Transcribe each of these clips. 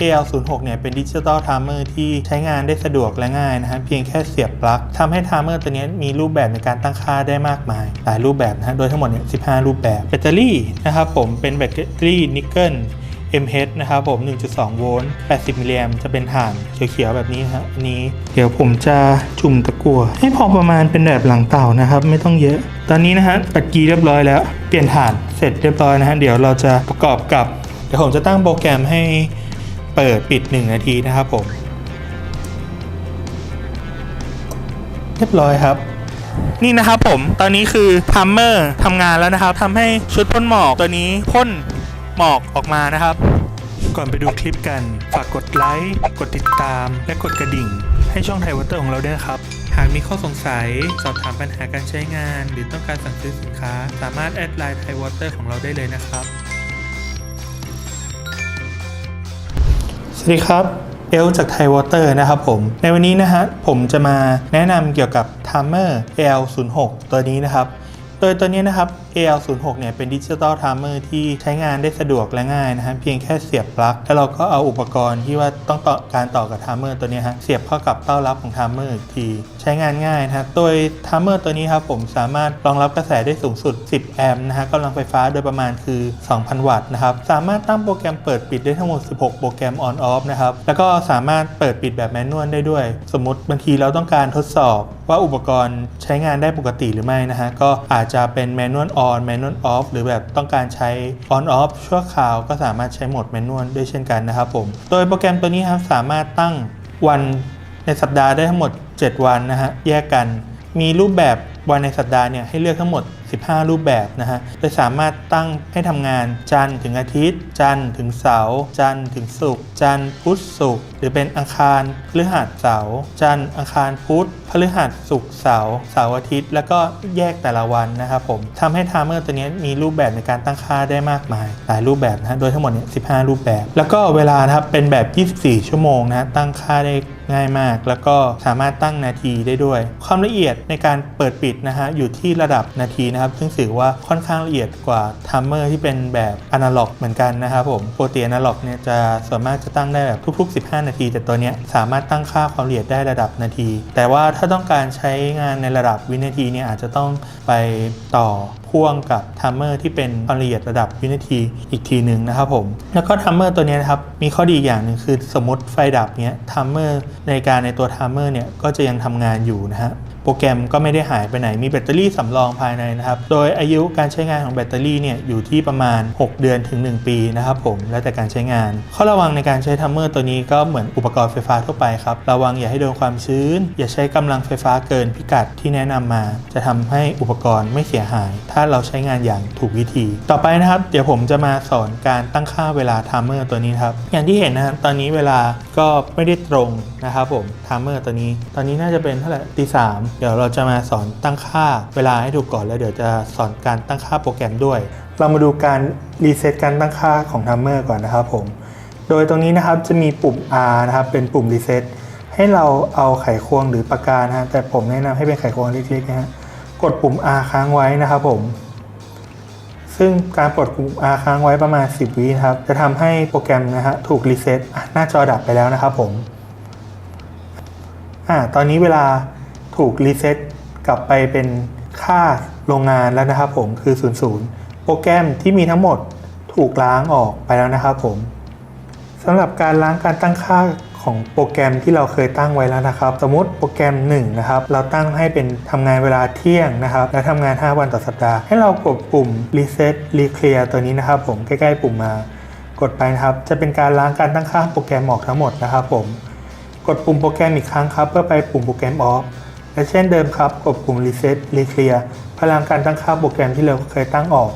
AL06 เนี่ยเป็นดิจิตอลไทม์เมอร์ที่ใช้งานได้สะดวกและง่ายนะฮะเพียงแค่เสียบปลั๊กทำให้ไทม์เมอร์ตัวนี้มีรูปแบบในการตั้งค่าได้มากมาย หลายรูปแบบนะฮะโดยทั้งหมดเนี่ย15 รูปแบบแบตเตอรี่นะครับผมเป็นแบตเตอรี่นิกเกิล MH นะครับผม 1.2 โวลต์ 80 มิลลิแอมจะเป็นถ่านเขียวๆ แบบนี้นะฮะอันนี้ เดี๋ยวผมจะจุ่มตะกั่วให้พอประมาณเป็นแบบหลังเต่านะครับ ไม่ต้องเยอะ ตอนนี้นะฮะปัดกีเรียบร้อยแล้ว เปลี่ยนถ่านเสร็จเรียบร้อยนะฮะ เดี๋ยวเราจะประกอบกับ เดี๋ยวผมจะตั้งโปรแกรมให้ เปิดปิด 1 นาทีนะครับผม เรียบร้อยครับ นี่นะครับผมตอนนี้คือทัมเมอร์ทำงานแล้วนะครับทำให้ชุดพ่นหมอกตัวนี้พ่นหมอกออกมานะครับ ก่อนไปดูคลิปกัน ฝากกดไลค์ กดติดตาม และกดกระดิ่ง ให้ช่องไทยวอเตอร์ของเราด้วยนะครับ หากมีข้อสงสัย สอบถามปัญหาการใช้งาน หรือต้องการสั่งซื้อสินค้า สามารถแอดไลน์ไทยวอเตอร์ของเราได้เลยนะครับ สวัสดีครับ เอลจากไทวอเตอร์นะครับผม ในวันนี้นะฮะผมจะมาแนะนำเกี่ยวกับ Timer AL06 ตัวนี้นะครับ โดยตัวนี้นะครับ AL06 เนี่ยเป็นดิจิตอลไทม์เมอร์ที่ใช้งานได้สะดวกและง่ายนะฮะเพียงแค่เสียบปลั๊กแล้วเราก็เอาอุปกรณ์ที่ว่าต้องต่อการต่อกับไทม์เมอร์ตัวนี้ฮะเสียบเข้ากับเต้ารับของไทม์เมอร์อีกที ใช้งานง่ายนะฮะโดยไทม์เมอร์ตัวนี้ครับผมสามารถรองรับกระแสได้สูงสุด 10 แอมป์นะฮะกำลังไฟฟ้าโดยประมาณคือ 2,000 วัตต์นะครับสามารถตั้งโปรแกรมเปิดปิดได้ทั้งหมด 16 โปรแกรม on off นะครับแล้วก็สามารถเปิดปิดแบบแมนนวลได้ด้วย สมมติบางทีเราต้องการทดสอบ ว่าอุปกรณ์ใช้งานได้ปกติหรือไม่นะฮะก็อาจจะเป็นแมนนวล on แมนนวล off หรือแบบต้องการใช้ on off ชั่วคราวก็สามารถใช้โหมดแมนนวลด้วยเช่นกันนะครับผม โดยโปรแกรมตัวนี้ครับสามารถตั้งวันในสัปดาห์ได้ทั้งหมด 7 วันนะฮะแยกกัน มีรูปแบบวันในสัปดาห์เนี่ยให้เลือกทั้งหมด 15 รูปแบบนะฮะโดยสามารถตั้งให้ทำงานจันทร์ถึงอาทิตย์ จันทร์ถึงเสาร์จันทร์ถึงศุกร์จันทร์พุธศุกร์หรือเป็นอังคารพฤหัสเสาร์จันทร์อังคารพุธพฤหัสศุกร์เสาร์เสาร์อาทิตย์ แล้วก็แยกแต่ละวันนะครับผมทำให้ไทม์เมอร์ตัวนี้มีรูปแบบในการตั้งค่าได้มากมาย หลายรูปแบบนะโดยทั้งหมดเนี่ย15 รูปแบบ แล้วก็เวลานะครับเป็นแบบ 24 ชั่วโมงนะฮะตั้งค่าได้ ง่ายมาก แล้วก็สามารถตั้งนาทีได้ด้วย ความละเอียดในการเปิดปิดนะฮะอยู่ที่ระดับนาทีนะครับ ซึ่งถือว่าค่อนข้างละเอียดกว่าทัมเมอร์ที่เป็นแบบอนาล็อกเหมือนกันนะครับผมโปกติอนาล็อกเนี่ยจะส่วนมากจะตั้งได้แบบทุก ๆ 15 นาที แต่ตัวเนี้ยสามารถตั้งค่าความละเอียดได้ระดับนาที แต่ว่าถ้าต้องการใช้งานในระดับวินาทีเนี่ยอาจจะต้องไปต่อ พ่วงกับทัมเมอร์ที่เป็นความละเอียดระดับวินาทีอีกทีหนึ่งนะครับผมแล้วก็ทัมเมอร์ตัวนี้นะครับมีข้อดีอย่างหนึ่งคือสมมติไฟดับเนี้ยทัมเมอร์ในการในตัวทัมเมอร์เนี่ยก็จะยังทำงานอยู่นะฮะ โปรแกรมก็ไม่ได้หายไปไหน มีแบตเตอรี่สำรองภายในนะครับ โดยอายุการใช้งานของแบตเตอรี่เนี่ยอยู่ที่ประมาณ 6 เดือนถึง 1 ปีนะครับผม แล้วแต่การใช้งาน ข้อระวังในการใช้ทัมเมอร์ตัวนี้ก็เหมือนอุปกรณ์ไฟฟ้าทั่วไปครับ ระวังอย่าให้โดนความชื้น อย่าใช้กำลังไฟฟ้าเกินพิกัดที่แนะนำมา จะทำให้อุปกรณ์ไม่เสียหาย ถ้าเราใช้งานอย่างถูกวิธี ต่อไปนะครับ เดี๋ยวผมจะมาสอนการตั้งค่าเวลาทัมเมอร์ตัวนี้ครับ อย่างที่เห็นนะครับตอนนี้เวลาก็ไม่ได้ตรงนะครับผมทัมเมอร์ตัวนี้ ตอนนี้น่าจะเป็นเท่าไหร่ตีสามเดี๋ยวเราจะมาสอนตั้งค่าเวลาให้ถูกก่อนแล้วเดี๋ยวจะสอนการตั้งค่าโปรแกรมด้วย เรามาดูการรีเซ็ตการตั้งค่าของทัมเมอร์ก่อนนะครับผม โดยตรงนี้นะครับจะมีปุ่ม R นะครับเป็นปุ่มรีเซ็ตให้เราเอาไขควงหรือปากกานะแต่ผมแนะนำให้เป็นไขควงเล็กๆนะฮะกดปุ่ม R ค้างไว้นะครับผม ซึ่งการกดปุ่ม R ค้างไว้ประมาณ 10 วินะครับ จะทำให้โปรแกรมนะฮะถูกรีเซ็ตหน้าจอดับไปแล้วนะครับผมอ่าตอนนี้เวลา ถูกรีเซ็ตกลับไปเป็นค่าโรงงานแล้วนะครับผมคือ 00 โปรแกรมที่มีทั้งหมดถูกล้างออกไปแล้วนะครับผมสำหรับการล้างการตั้งค่าของโปรแกรมที่เราเคยตั้งไว้แล้วนะครับ สมมติโปรแกรม 1 นะครับ เราตั้งให้เป็นทำงานเวลาเที่ยงนะครับ และทำงาน 5 วันต่อสัปดาห์ ให้เรากดปุ่ม reset reclear ตัวนี้นะครับ ผมใกล้ๆปุ่มมากดไปนะครับ จะเป็นการล้างการตั้งค่าโปรแกรมออกทั้งหมดนะครับ ผม กดปุ่มโปรแกรมอีกครั้งครับ เพื่อไปปุ่มโปรแกรม off และเช่นเดิมครับกดปุ่ม reset reclear พลังการตั้งค่าโปรแกรมที่เราเคยตั้งออก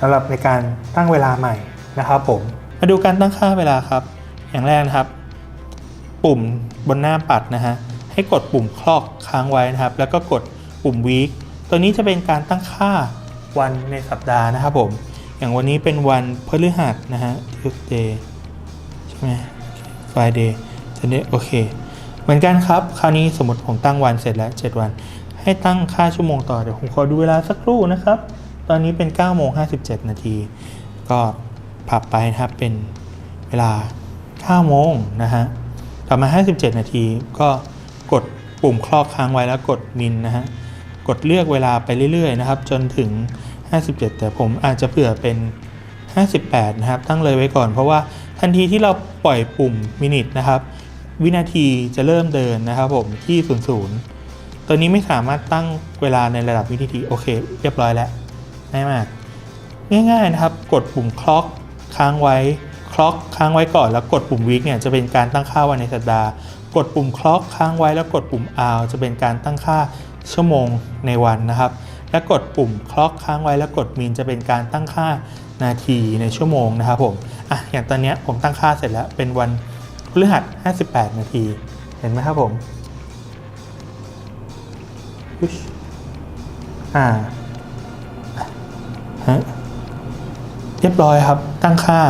สำหรับในการตั้งเวลาใหม่นะครับผม มาดูการตั้งค่าเวลาครับ อย่างแรกนะครับ ปุ่มบนหน้าปัดนะฮะให้กดปุ่มคลอกค้างไว้นะครับ แล้วก็กดปุ่ม week ตัวนี้จะเป็นการตั้งค่าวันในสัปดาห์นะครับผม อย่างวันนี้เป็นวันพฤหัสนะฮะ Tuesday ใช่ไหม Friday จะได้โอเค เหมือนกันครับ คราวนี้สมมติผมตั้งวันเสร็จแล้ว 7 วัน ให้ตั้งค่าชั่วโมงต่อ เดี๋ยวผมขอดูเวลาสักครู่นะครับ ตอนนี้เป็น9โมง57 นาที ก็ปรับไปนะครับเป็นเวลา9โมงนะฮะต่อมา 57 นาทีก็กดปุ่มคลอกค้างไว้แล้วกดมินนะฮะ กดเลือกเวลาไปเรื่อยๆนะครับ จนถึง 57 แต่ผมอาจจะเผื่อเป็น 58 นะครับ ตั้งเลยไว้ก่อนเพราะว่าทันทีที่เราปล่อยปุ่มมินิทนะครับ วินาทีจะเริ่มเดินนะครับผมที่00ตัวนี้ไม่สามารถตั้งเวลาในระดับวินาทีโอเคเรียบร้อยแล้วง่ายมาก ง่ายๆนะครับ กดปุ่มคล็อกค้างไว้คล็อกค้างไว้ก่อนแล้วกดปุ่มวิกเนี่ยจะเป็นการตั้งค่าวันในสัปดาห์ กดปุ่มคล็อกค้างไว้แล้วกดปุ่ม R จะเป็นการตั้งค่าชั่วโมงในวันนะครับ และกดปุ่มคล็อกค้างไว้แล้วกดมินจะเป็นการตั้งค่านาทีในชั่วโมงนะครับผมอะอย่างตอนนี้ผมตั้งค่าเสร็จแล้วเป็นวัน ฤหัส 58 นาที เห็นไหมครับผมอุ๊ยอ่าฮะเรียบร้อยครับ ตั้งค่า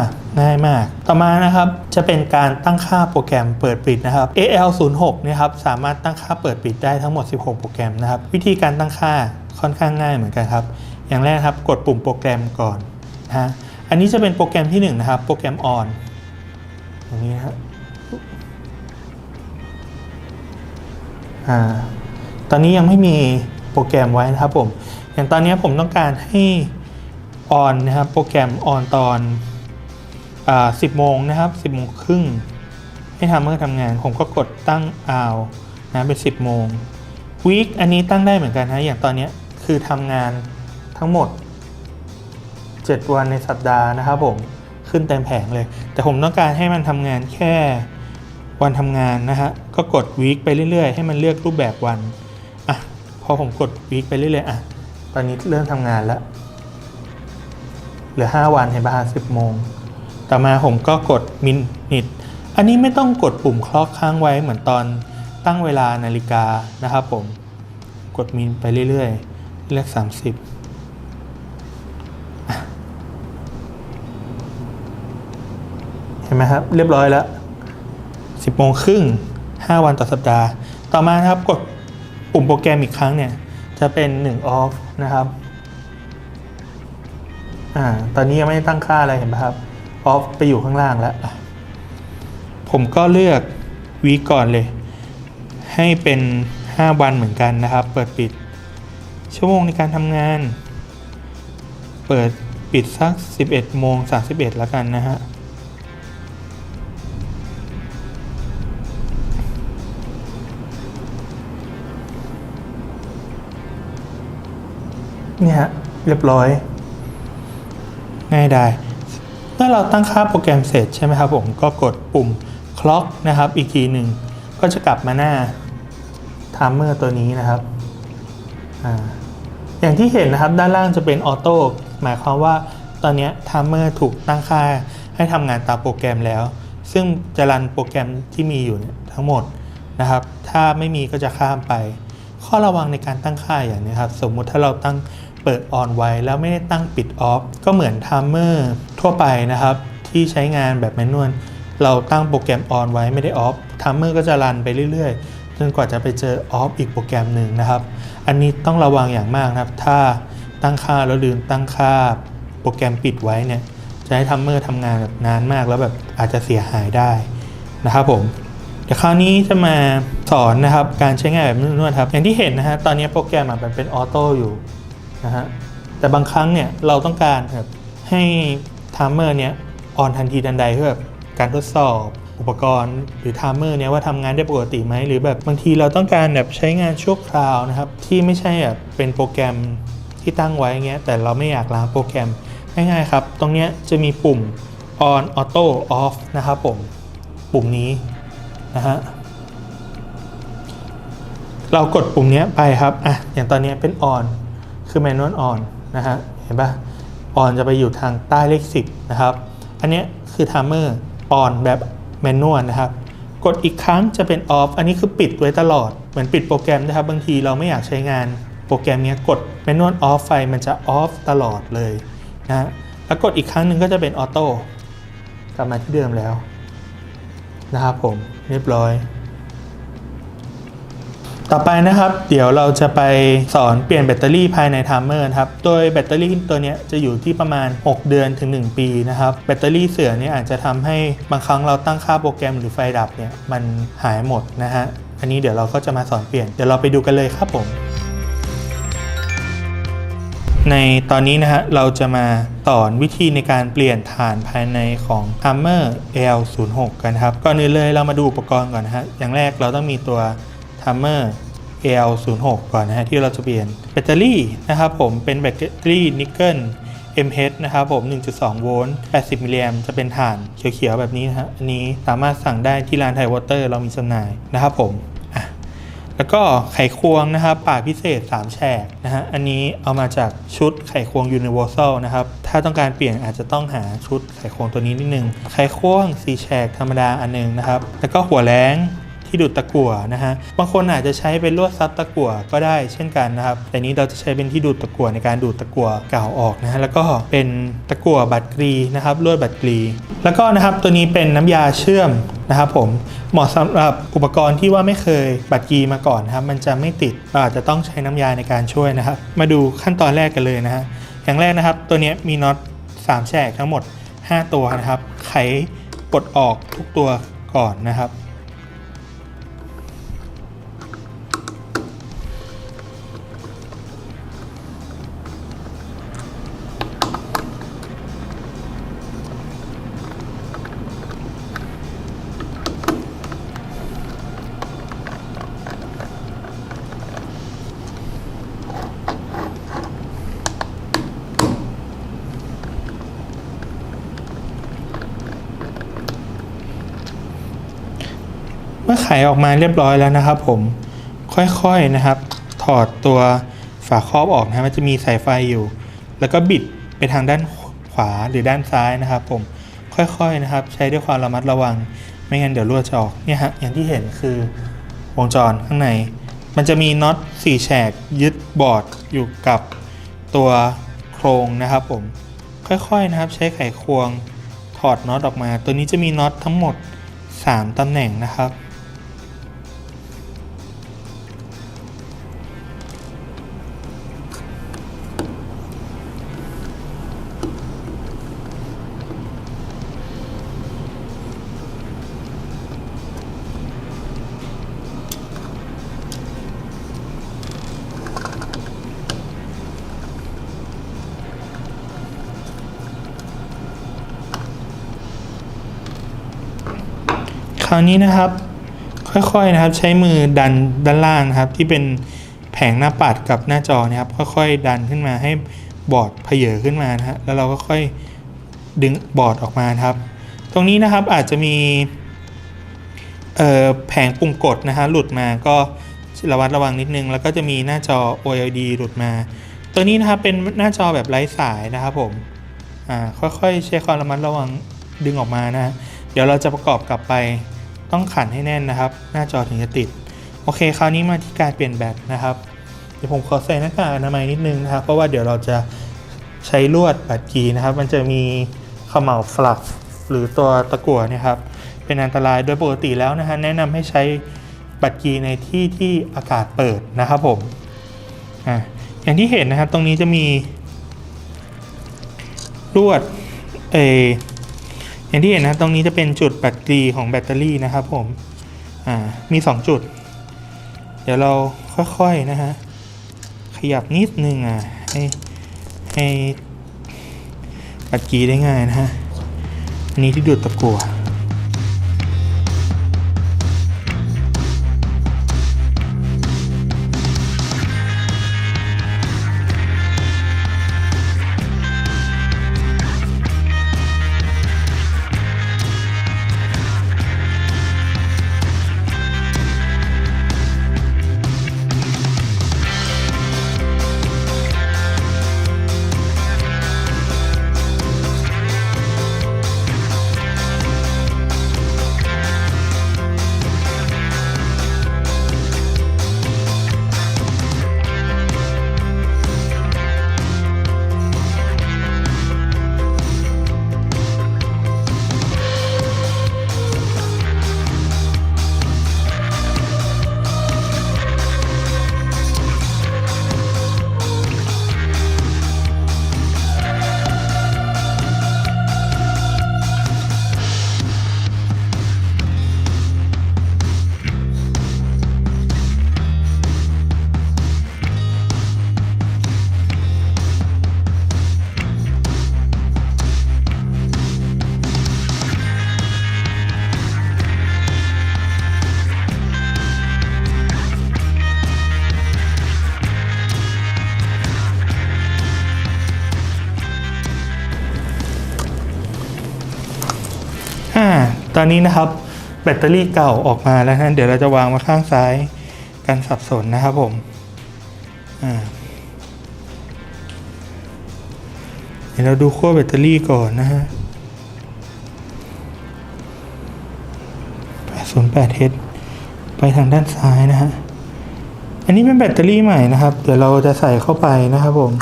ง่ายมาก ต่อมานะครับจะเป็นการตั้งค่าโปรแกรมเปิดปิดนะครับ AL06 เนี่ยครับสามารถตั้งค่าเปิดปิดได้ทั้งหมด 16 โปรแกรมนะครับ วิธีการตั้งค่าค่อนข้างง่ายเหมือนกันครับ อย่างแรกครับกดปุ่มโปรแกรมก่อนนะฮะอันนี้จะเป็นโปรแกรมที่1นะครับโปรแกรม on อย่างนี้นะครับ อ่าตอนนี้ยังไม่มีโปรแกรมไว้นะครับผม อย่างตอนนี้ผมต้องการให้ออนนะครับโปรแกรมออนตอนอ่า10โมงนะครับ10โมงครึ่งให้ทำเมื่อทำงาน ผมก็กดตั้งอานะเป็น 10 โมงวีคอันนี้ตั้งได้เหมือนกันนะ อย่างตอนนี้คือทำงานทั้งหมด 7 วันในสัปดาห์นะครับผมขึ้นเต็มแผงเลย แต่ผมต้องการให้มันทำงานแค่ วันทำงานนะฮะก็กดวีคไปเรื่อยๆ ให้มันเลือกรูปแบบวันอะพอผมกดวีคไปเรื่อยๆอะตอนนี้เริ่มทำงานแล้วเหลือ 5 วันเห็นป่ะสิบโมงต่อมาผมก็กดมินิทอันนี้ไม่ต้องกดปุ่มคล็อกค้างไว้เหมือนตอนตั้งเวลานาฬิกานะครับผมกดมินไปเรื่อยๆ เลือก30อะเห็นไหมครับ เรียบร้อยแล้ว 10โมงครึ่ง5วันต่อสัปดาห์ ต่อมานะครับกดปุ่มโปรแกรมอีกครั้งเนี่ย จะเป็น1 off นะครับอ่าตอนนี้ยังไม่ได้ตั้งค่าอะไรเห็นไหมครับออฟไปอยู่ข้างล่างแล้ว ผมก็เลือกวีก่อนเลย ให้เป็น 5 วันเหมือนกันนะครับ เปิดปิด ชั่วโมงในการทำงาน เปิดปิดสัก 11โมง31แล้วกันนะฮะ เนี่ยฮะเรียบร้อย ง่ายได้เมื่อเราตั้งค่าโปรแกรมเสร็จใช่ไหมครับผมก็กดปุ่ม clock นะครับ อีกทีหนึ่งก็จะกลับมาหน้า timer ตัวนี้นะครับออย่างที่เห็นนะครับด้านล่างจะเป็นออโต้หมายความว่าตอนนี้ timer ถูกตั้งค่าให้ทำงานตามโปรแกรมแล้ว ซึ่งจะรันโปรแกรมที่มีอยู่ทั้งหมดนะครับ ถ้าไม่มีก็จะข้ามไป ข้อระวังในการตั้งค่าอย่างนี้ครับ สมมุติถ้าเราตั้ง เปิดออนไว้ แล้วไม่ได้ตั้งปิดออฟก็เหมือนไทม์เมอร์ทั่วไปนะครับ ที่ใช้งานแบบแมนนวลเราตั้งโปรแกรมออนไว้ไม่ได้ออฟไทม์เมอร์ก็จะรันไปเรื่อยๆ จนกว่าจะไปเจอออฟอีกโปรแกรมหนึ่งนะครับ อันนี้ต้องระวังอย่างมากนะครับ ถ้าตั้งค่าแล้วลืมตั้งค่าโปรแกรมปิดไว้เนี่ยจะให้ไทม์เมอร์ทำงานแบบนานมากแล้วแบบอาจจะเสียหายได้นะครับผมเดี๋ยวคราวนี้จะมาสอนนะครับการใช้งานแบบนวดครับอย่างที่เห็นนะฮะตอนนี้โปรแกรมมันเป็นออโต้อยู่ นะฮะแต่บางครั้งเนี่ยเราต้องการแบบให้ไทม์เมอร์เนี่ยออนทันทีทันใดเพื่อแบบการทดสอบอุปกรณ์หรือไทม์เมอร์เนี่ยว่าทำงานได้ปกติไหมหรือแบบบางทีเราต้องการแบบใช้งานชั่วคราวนะครับ ที่ไม่ใช่แบบเป็นโปรแกรมที่ตั้งไว้เงี้ยแต่เราไม่อยากล้างโปรแกรมง่ายๆครับ ตรงเนี้ยจะมีปุ่ม on auto off นะครับผมปุ่มนี้นะฮะเรากดปุ่มนี้ไปครับอะอย่างตอนนี้เป็น on คือ manual on นะฮะเห็นปะ on จะไปอยู่ทางใต้เลข 10 นะครับ อันนี้คือ timer on แบบ manual นะครับ กดอีกครั้งจะเป็น off อันนี้คือปิดไว้ตลอด เหมือนปิดโปรแกรมนะครับ บางทีเราไม่อยากใช้งานโปรแกรมนี้กด manual off ไฟมันจะ off ตลอดเลยนะฮะแล้วกดอีกครั้งหนึ่งก็จะเป็น auto กลับมาที่เดิมแล้วนะครับผมเรียบร้อย ต่อไปนะครับ เดี๋ยวเราจะไปสอนเปลี่ยนแบตเตอรี่ภายในไทม์เมอร์ครับ โดยแบตเตอรี่ตัวนี้จะอยู่ที่ประมาณ 6 เดือนถึง 1 ปีนะครับ แบตเตอรี่เสื่อเนี่ยอาจจะทำให้บางครั้งเราตั้งค่าโปรแกรมหรือไฟดับเนี่ยมันหายหมดนะฮะ อันนี้เดี๋ยวเราก็จะมาสอนเปลี่ยน เดี๋ยวเราไปดูกันเลยครับผม ในตอนนี้นะฮะเราจะมาสอนวิธีในการเปลี่ยนฐานภายในของ Hammer L06 กันครับ ก่อนอื่นเลยเรามาดูอุปกรณ์ก่อนนะฮะ อย่างแรกเราต้องมีตัว Hammer L06 ก่อนนะฮะที่เราจะเปลี่ยนแบตเตอรี่นะครับผมเป็นแบตเตอรี่นิกเกิล MH นะครับผม 1.2 โวลต์ 80 มิลลิแอมจะเป็นฐานเขียวๆ แบบนี้นะฮะ อันนี้สามารถสั่งได้ที่ร้านไทยวอเตอร์เรามีจำหน่ายนะครับผม แล้วก็ไขควงนะครับปากพิเศษ 3 แฉกนะฮะ อันนี้เอามาจากชุดไขควง Universal นะครับ ถ้าต้องการเปลี่ยนอาจจะต้องหาชุดไขควงตัวนี้นิดนึง ไขควง 4 แฉกธรรมดาอันหนึงนะครับ แล้วก็หัวแรง ที่ดูดตะกั่วนะฮะบางคนอาจจะใช้เป็นลวดซับตะกั่วก็ได้เช่นกันนะครับแต่นี้เราจะใช้เป็นที่ดูดตะกั่วในการดูดตะกั่วเก่าออกนะฮะแล้วก็เป็นตะกั่วบัตรกรีนะครับลวดบัตรกรี แล้วก็นะครับตัวนี้เป็นน้ำยาเชื่อมนะครับผมเหมาะสำหรับอุปกรณ์ที่ว่าไม่เคยบัตรกรีมาก่อนนะครับ มันจะไม่ติดเราอาจจะต้องใช้น้ำยาในการช่วยนะครับ มาดูขั้นตอนแรกกันเลยนะฮะอย่างแรกนะครับ ตัวนี้มีน็อต3แฉกทั้งหมด 5 ตัวนะครับ ไขปลดออกทุกตัวก่อนนะครับ ไขออกมาเรียบร้อยแล้วนะครับผมค่อยๆนะครับ ถอดตัวฝาครอบออกนะมันจะมีสายไฟอยู่ แล้วก็บิดไปทางด้านขวาหรือด้านซ้ายนะครับ ผมค่อยๆนะครับ ใช้ด้วยความระมัดระวัง ไม่งั้นเดี๋ยวรั่วจะออกเนี่ยฮะอย่างที่เห็นคือวงจรข้างใน มันจะมีน็อต4แฉกยึดบอร์ดอยู่กับตัวโครงนะครับ ผมค่อยๆนะครับ ใช้ไขควงถอดน็อตออกมา ตัวนี้จะมีน็อตทั้งหมด 3ตำแหน่งนะครับ คราวนี้นะครับ ค่อยๆนะครับใช้มือดันด้านล่างนะครับ ที่เป็นแผงหน้าปัดกับหน้าจอนะครับ ค่อยๆดันขึ้นมาให้บอร์ดเพเยอขึ้นมานะฮะแล้วเราก็ค่อยดึงบอร์ดออกมาครับ ตรงนี้นะครับอาจจะมีแผงปุ่มกดนะฮะหลุดมาก็ระวัดระวังนิดนึง แล้วก็จะมีหน้าจอ OLED หลุดมา ตัวนี้นะครับเป็นหน้าจอแบบไร้สายนะครับผมอ่าค่อยๆใช้ความระมัดระวังดึงออกมานะฮะเดี๋ยวเราจะประกอบกลับไป ต้องขันให้แน่นนะครับ หน้าจอถึงจะติด โอเค คราวนี้มาที่การเปลี่ยนแบตนะครับ เดี๋ยวผมขอใส่หน้ากากอนามัยนิดนึงนะครับ เพราะว่าเดี๋ยวเราจะใช้ลวดบัตรกีนะครับ มันจะมีเขม่าวฟลักหรือตัวตะกั่วเนะครับ เป็นอันตรายโดยปกติแล้วนะฮะแนะนำให้ใช้บัตรกีในที่ที่อากาศเปิดนะครับผมอ่าอย่างที่เห็นนะครับตรงนี้จะมีลวดเอ อย่างที่เห็นนะตรงนี้จะเป็นจุดแบตเตอรี่ของแบตเตอรี่นะครับผมมี 2 จุด เดี๋ยวเราค่อยๆนะฮะขยับนิดนึงอะให้ให้ปัดกีได้ง่ายนะฮะนนี้ที่ดูดตะกั่ว ตอนนี้นะครับแบตเตอรี่เก่าออกมาแล้วนะเดี๋ยวเราจะวางมาข้างซ้ายกันสับสนนะครับผมอ่าเดี๋ยวเราดูขั้วแบตเตอรี่ก่อนนะฮะ 808H ไปทางด้านซ้ายนะฮะ อันนี้เป็นแบตเตอรี่ใหม่นะครับ เดี๋ยวเราจะใส่เข้าไปนะครับผม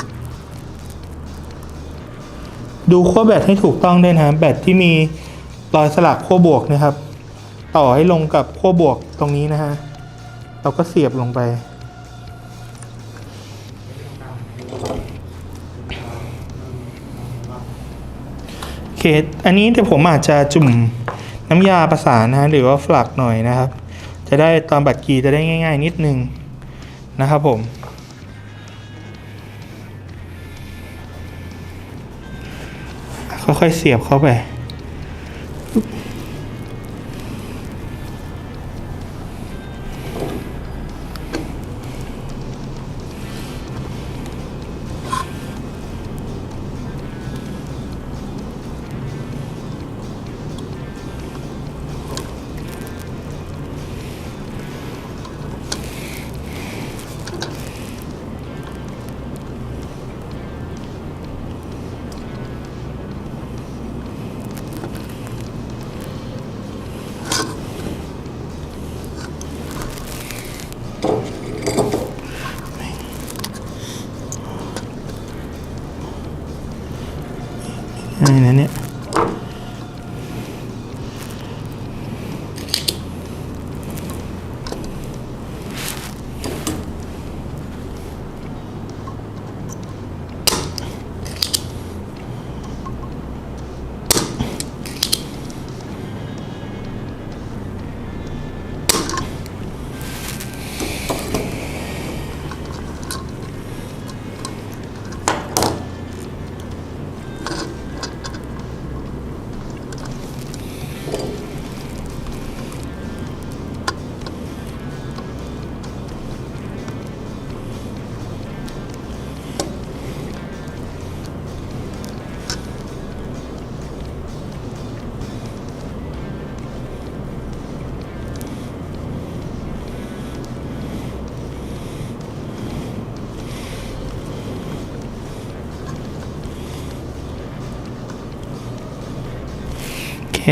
ดูขั้วแบตให้ถูกต้องด้วยนะแบตที่มี รอยสลักขั้วบวกนะครับ ต่อให้ลงกับขั้วบวกตรงนี้นะฮะเราก็เสียบลงไป โอเค อันนี้เดี๋ยวผมอาจจะจุ่มน้ำยาประสานนะฮะหรือว่าฟลักหน่อยนะครับ จะได้ตอนบัตรกีจะได้ง่าย ๆ นิดนึงนะครับผมค่อยๆเสียบเข้าไป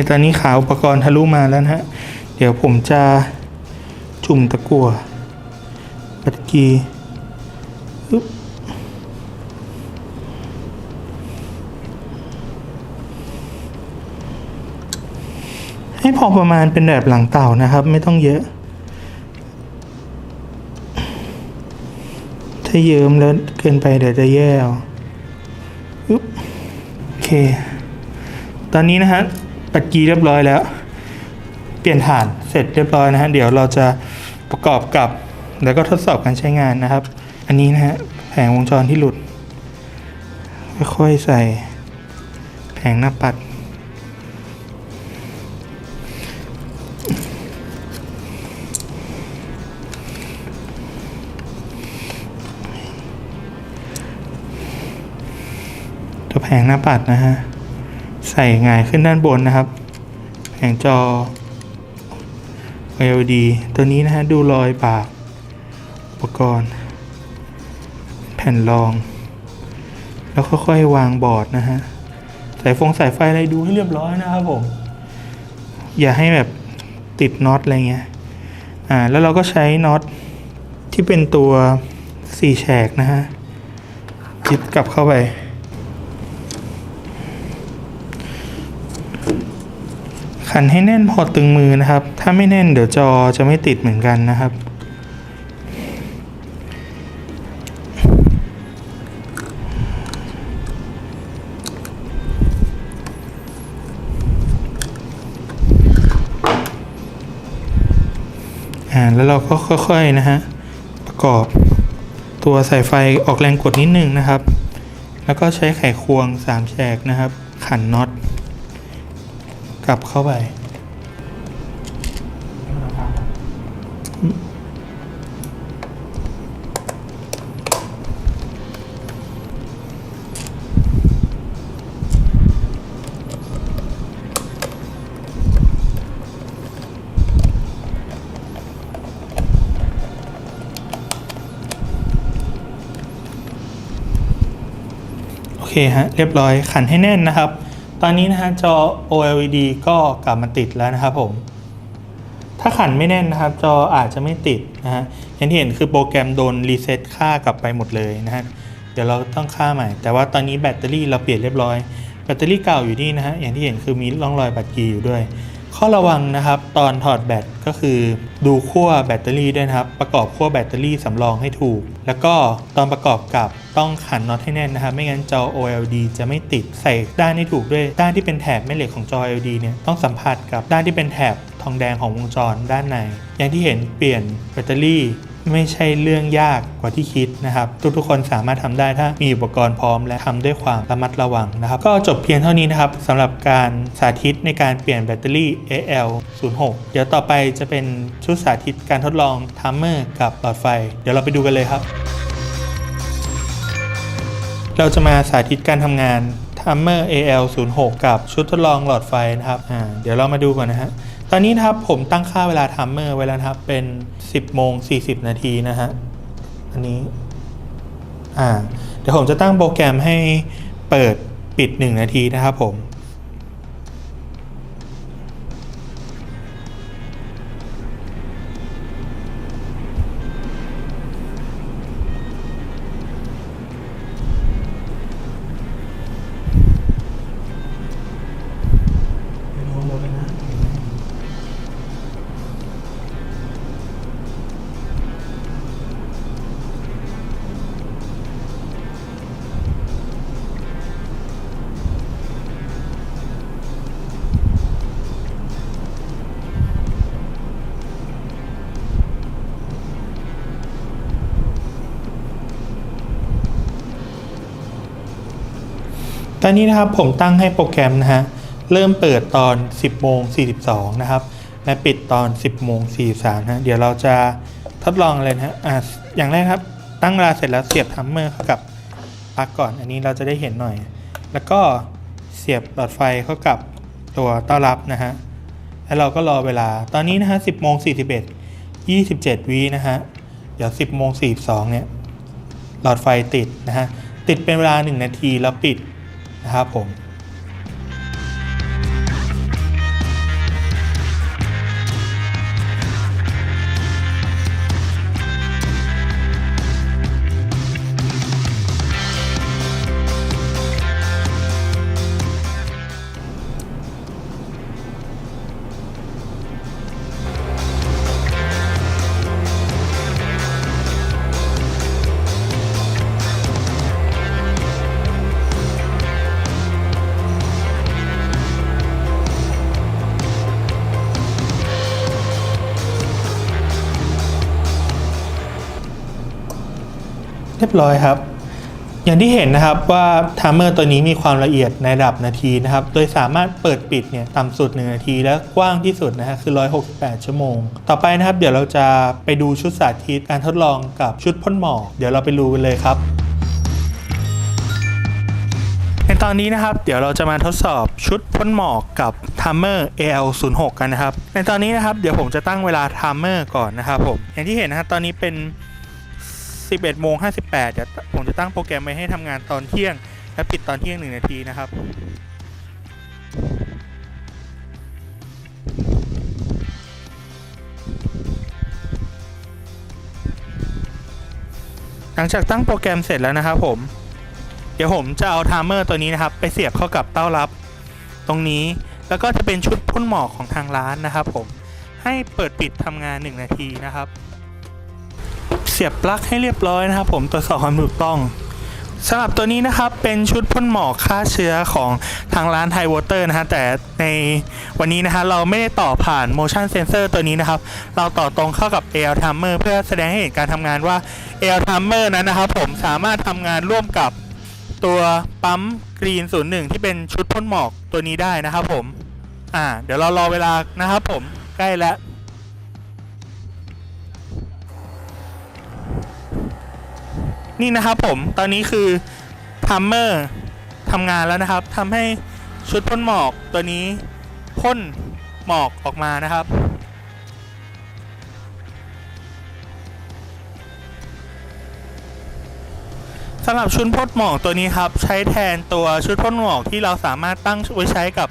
ตอนนี้ขาอุปกรณ์ทะลุมาแล้วนะฮะ เดี๋ยวผมจะจุ่มตะกั่วปัดกีอึ๊บให้พอประมาณเป็นแบบหลังเต่านะครับ ไม่ต้องเยอะ ถ้าเยิ้มแล้วเกินไปเดี๋ยวจะแย่อึ๊บโอเค ตอนนี้นะฮะ ปัดกีเรียบร้อยแล้ว เปลี่ยนฐานเสร็จเรียบร้อยนะฮะเดี๋ยวเราจะประกอบกับแล้วก็ทดสอบการใช้งานนะครับ อันนี้นะฮะแผงวงจรที่หลุด ค่อยๆใส่ แผงหน้าปัด ตัวแผงหน้าปัดนะฮะ ใส่หงายขึ้นด้านบนนะครับ แผงจอ LED ตัวนี้นะฮะดูรอยปาก อุปกรณ์ แผ่นรอง แล้วค่อยๆวางบอร์ดนะฮะสายฟงสายไฟอะไรดูให้เรียบร้อยนะครับผม อย่าให้แบบติดน็อตอะไรเงี้ย อ่าแล้วเราก็ใช้น็อตที่เป็นตัวสี่แฉกนะฮะยึดกลับเข้าไป ขันให้แน่นพอตึงมือนะครับ ถ้าไม่แน่นเดี๋ยวจอจะไม่ติดเหมือนกันนะครับ อ่า แล้วเราก็ค่อยๆนะฮะ ประกอบตัวสายไฟออกแรงกดนิดนึงนะครับ แล้วก็ใช้ไขควงสามแฉกนะครับ ขันน็อต กลับเข้าไป โอเคฮะ เรียบร้อยขันให้แน่นนะครับ ตอนนี้นะฮะจอ OLED ก็กลับมาติดแล้วนะครับผม ถ้าขันไม่แน่นนะครับ จออาจจะไม่ติดนะฮะอย่างที่เห็นคือโปรแกรมโดนรีเซ็ตค่ากลับไปหมดเลยนะฮะเดี๋ยวเราต้องค่าใหม่ แต่ว่าตอนนี้แบตเตอรี่เราเปลี่ยนเรียบร้อย แบตเตอรี่เก่าอยู่นี่นะฮะอย่างที่เห็นคือมีร่องรอยบัตรกีอยู่ด้วย ข้อระวังนะครับ ตอนถอดแบตก็คือ ดูขั้วแบตเตอรี่ด้วยนะครับ ประกอบขั้วแบตเตอรี่สำรองให้ถูก แล้วก็ตอนประกอบกับต้องขันน็อตให้แน่นนะครับ ไม่งั้นจอ OLED จะไม่ติดใส่ด้านให้ถูกด้วย ด้านที่เป็นแถบแม่เหล็กของจอ LED เนี่ยต้องสัมผัสกับด้านที่เป็นแถบทองแดงของวงจรด้านใน อย่างที่เห็นเปลี่ยนแบตเตอรี่ ไม่ใช่เรื่องยากกว่าที่คิดนะครับ ทุกๆคนสามารถทำได้ถ้ามีอุปกรณ์พร้อมและทำด้วยความระมัดระวังนะครับ ก็จบเพียงเท่านี้นะครับสำหรับการสาธิตในการเปลี่ยนแบตเตอรี่ AL06 เดี๋ยวต่อไปจะเป็นชุดสาธิตการทดลองทัมเมอร์กับหลอดไฟ เดี๋ยวเราไปดูกันเลยครับ เราจะมาสาธิตการทำงาน Timer AL06 กับชุดทดลองหลอดไฟนะครับอ่าเดี๋ยวเรามาดูก่อนนะฮะ อนนี้นะครับผมตั้งค่าเวลาทัมเมอร์ไว้แล้วครับเป็น 10โมง40 นาทีนะฮะอันนี้อ่าเดี๋ยวผมจะตั้งโปรแกรมให้เปิดปิด 1 นาทีนะครับผม ตอนนี้นะครับผมตั้งให้โปรแกรมนะฮะเริ่มเปิดตอน 10โมง42 นะครับ และปิดตอน 10โมง43นะเดี๋ยวเราจะทดลองเลยนะฮะอะอย่างแรกครับ ตั้งเวลาเสร็จแล้วเสียบทัมเมอร์เข้ากับปลั๊กก่อน อันนี้เราจะได้เห็นหน่อย แล้วก็เสียบหลอดไฟเข้ากับตัวต้อนรับนะฮะแล้วเราก็รอเวลาตอนนี้นะฮะ10โมง41 27วินะฮะเดี๋ยว 10โมง42เนี่ยหลอดไฟติดนะฮะติดเป็นเวลา 1 นาทีแล้วปิด นะครับผม รียบร้อยครับ อย่างที่เห็นนะครับว่าไทม์เมอร์ตัวนี้มีความละเอียดในระดับนาทีนะครับ โดยสามารถเปิดปิดเนี่ยต่ำสุด 1 นาที และกว้างที่สุดนะฮะคือ 168 ชั่วโมง ต่อไปนะครับ เดี๋ยวเราจะไปดูชุดสาธิตการทดลองกับชุดพ่นหมอกเดี๋ยวเราไปดูกันเลยครับในตอนนี้นะครับเดี๋ยวเราจะมาทดสอบชุดพ่นหมอกกับ Timer AL06 กันนะครับ ในตอนนี้นะครับเดี๋ยวผมจะตั้งเวลา Timer ก่อนนะครับผมอย่างที่เห็นนะครับตอนนี้เป็น 11โมง58เดี๋ยวผมจะตั้งโปรแกรมไว้ให้ทำงานตอนเที่ยง และปิดตอนเที่ยง 1 นาทีนะครับหลังจากตั้งโปรแกรมเสร็จแล้วนะครับผม เดี๋ยวผมจะเอาไทม์เมอร์ตัวนี้นะครับ ไปเสียบเข้ากับเต้ารับ ตรงนี้แล้วก็จะเป็นชุดพ่นหมอกของทางร้านนะครับผมให้เปิดปิดทำงาน 1 นาทีนะครับ สียบปลั๊กให้เรียบร้อยนะครับ ผมตรวจสอบความถูกต้องสำหรับตัวนี้นะครับเป็นชุดพ่นหมอกฆ่าเชื้อของทางร้านไทวอเตอร์นะฮะแต่ในวันนี้นะฮะเราไม่ได้ต่อผ่าน motion sensor ตัวนี้นะครับ เราต่อตรงเข้ากับ AL timer เพื่อแสดงให้เห็นการทำงานว่า AL timer นั้นนะครับ ผมสามารถทำงานร่วมกับตัวปั๊มกรีน01 ที่เป็นชุดพ่นหมอกตัวนี้ได้นะครับผมอ่าเดี๋ยวเรารอเวลานะครับผมใกล้แล้ว นี่นะครับผมตอนนี้คือทัมเมอร์ทำงานแล้วนะครับทำให้ชุดพ่นหมอกตัวนี้พ่นหมอกออกมานะครับ สำหรับชุดพ่นหมอกตัวนี้ครับ ใช้แทนตัวชุดพ่นหมอกที่เราสามารถตั้งไว้ใช้กับ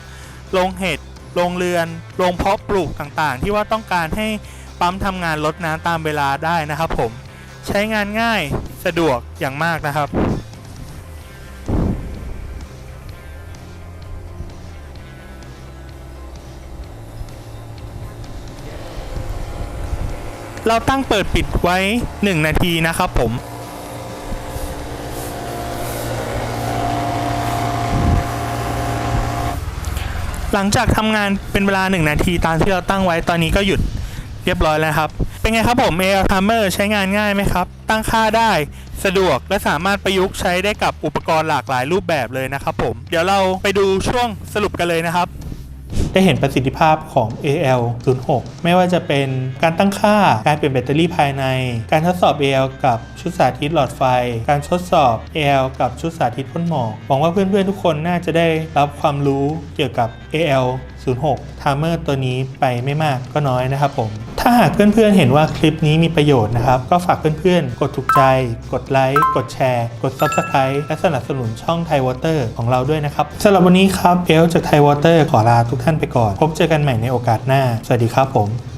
โรงเห็ดโรงเรือนโรงเพาะปลูกต่างๆ ที่ว่าต้องการให้ปั๊มทำงานลดน้ำตามเวลาได้นะครับผม ใช้งานง่าย สะดวกอย่างมากนะครับ เราตั้งเปิดปิดไว้ 1 นาทีนะครับผมหลังจากทำงานเป็นเวลา 1 นาทีตามที่เราตั้งไว้ตอนนี้ก็หยุด เรียบร้อยแล้วครับ เป็นไงครับผม AL Timer ใช้งานง่ายไหมครับ ตั้งค่าได้สะดวกและสามารถประยุกต์ใช้ได้กับอุปกรณ์หลากหลายรูปแบบเลยนะครับผม เดี๋ยวเราไปดูช่วงสรุปกันเลยนะครับ ได้เห็นประสิทธิภาพของ AL06 ไม่ว่าจะเป็นการตั้งค่า การเปลี่ยนแบตเตอรี่ภายใน การทดสอบ AL กับชุดสาธิตหลอดไฟ การทดสอบ AL กับชุดสาธิตพ่นหมอก หวังว่าเพื่อนๆทุกคนน่าจะได้รับความรู้เกี่ยวกับ AL 06 t i m e r ตัวนี้ไปไม่มากก็น้อยนะครับผม ถ้าหากเพื่อนๆเห็นว่าคลิปนี้มีประโยชน์นะครับ ก็ฝากเพื่อนๆ กดถูกใจ กดไลค์ กดแชร์ กด Subscribe และสนับสนุนช่องไทยวอเตอร์ของเราด้วยนะครับสำหรับวันนี้ครับเอลจากไทยวอเตอร์ขอลาทุกท่านไปก่อน พบเจอกันใหม่ในโอกาสหน้า สวัสดีครับผม